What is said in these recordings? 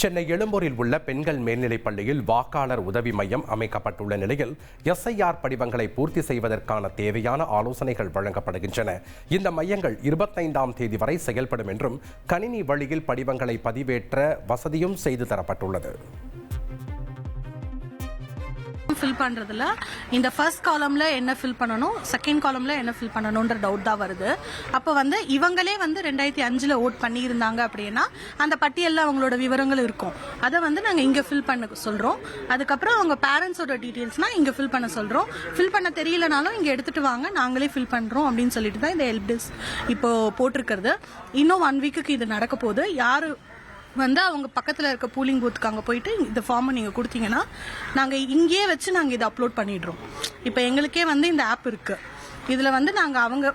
சென்னை எழும்பூரில் உள்ள பெண்கள் மேல்நிலைப் பள்ளியில் வாக்காளர் உதவி மையம் அமைக்கப்பட்டுள்ள நிலையில் எஸ்ஐஆர் படிவங்களை பூர்த்தி செய்வதற்கான தேவையான ஆலோசனைகள் வழங்கப்படுகின்றன. இந்த மையங்கள் இருபத்தைந்தாம் தேதி வரை செயல்படும் என்றும் கணினி வழியில் படிவங்களை பதிவேற்ற வசதியும் செய்து தரப்பட்டுள்ளது. ஃபில் பண்ணுறதுல இந்த ஃபர்ஸ்ட் காலமில் என்ன ஃபில் பண்ணணும் செகண்ட் காலமில் என்ன ஃபில் பண்ணணுன்ற டவுட் தான் வருது. அப்போ வந்து இவங்களே வந்து ரெண்டாயிரத்தி அஞ்சில் ஓட் பண்ணியிருந்தாங்க அப்படின்னா அந்த பட்டியலில் அவங்களோட விவரங்கள் இருக்கும். அதை வந்து நாங்கள் இங்கே ஃபில் பண்ண சொல்கிறோம் அதுக்கப்புறம் அவங்க பேரண்ட்ஸோட டீட்டெயில்ஸ்னால் இங்கே ஃபில் பண்ண சொல்கிறோம் ஃபில் பண்ண தெரியலனாலும் இங்கே எடுத்துகிட்டு வாங்க நாங்களே ஃபில் பண்ணுறோம் அப்படின்னு சொல்லிட்டு தான் இந்த ஹெல்ப் டெஸ்க் இப்போ போட்டிருக்கிறது. இன்னும் ஒன் வீக்குக்கு இது நடக்க போகுது. யார் வந்து அவங்க பக்கத்தில் இருக்க பூலிங் பூத்துக்கு அங்கே போயிட்டு இந்த ஃபார்மை நீங்கள் கொடுத்தீங்கன்னா நாங்கள் இங்கேயே வச்சு நாங்கள் இதை அப்லோட் பண்ணிடுறோம். இப்போ எங்களுக்கே வந்து இந்த ஆப் இருக்குது இதில் வந்து நாங்கள் அவங்க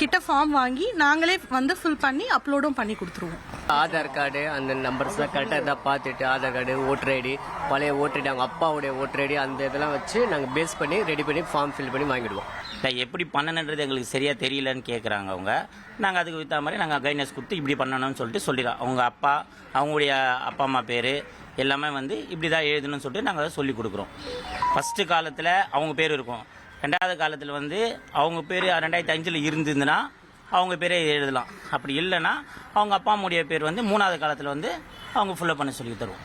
கிட்ட ஃபார்ம் வாங்கி நாங்களே வந்து ஃபில் பண்ணி அப்லோடும் பண்ணி கொடுத்துருவோம். ஆதார் கார்டு அந்த நம்பர்ஸ்லாம் கரெக்டாக இருந்தால் பார்த்துட்டு ஆதார் கார்டு ஓட்டர் ஐடி பழைய ஓட்டர் ஐடி அவங்க அப்பாவுடைய ஓட்டர் ஐடி அந்த இதெல்லாம் வச்சு நாங்கள் பேஸ் பண்ணி ரெடி பண்ணி ஃபார்ம் ஃபில் பண்ணி வாங்கிடுவோம். இல்லை எப்படி பண்ணணுன்றது எங்களுக்கு சரியாக தெரியலன்னு கேட்குறாங்க அவங்க. நாங்கள் அதுக்கு வித்த மாதிரி நாங்கள் கைட்னஸ் கொடுத்து இப்படி பண்ணணும்னு சொல்லிட்டு சொல்லிடுறோம். அவங்க அப்பா அவங்களுடைய அப்பா அம்மா பேர் எல்லாமே வந்து இப்படி தான் எழுதணும்னு சொல்லிட்டு நாங்கள் அதை சொல்லி கொடுக்குறோம். ஃபஸ்ட்டு காலத்தில் அவங்க பேர் இருக்கும். ரெண்டாவது காலத்தில் வந்து அவங்க பேர் ரெண்டாயிரத்தி அஞ்சில் இருந்ததுன்னா அவங்க பேரே எழுதலாம். அப்படி இல்லைன்னா அவங்க அப்பா அம்முடைய பேர் வந்து மூணாவது காலத்தில் வந்து அவங்க ஃபுல்லப் பண்ண சொல்லி தருவோம்.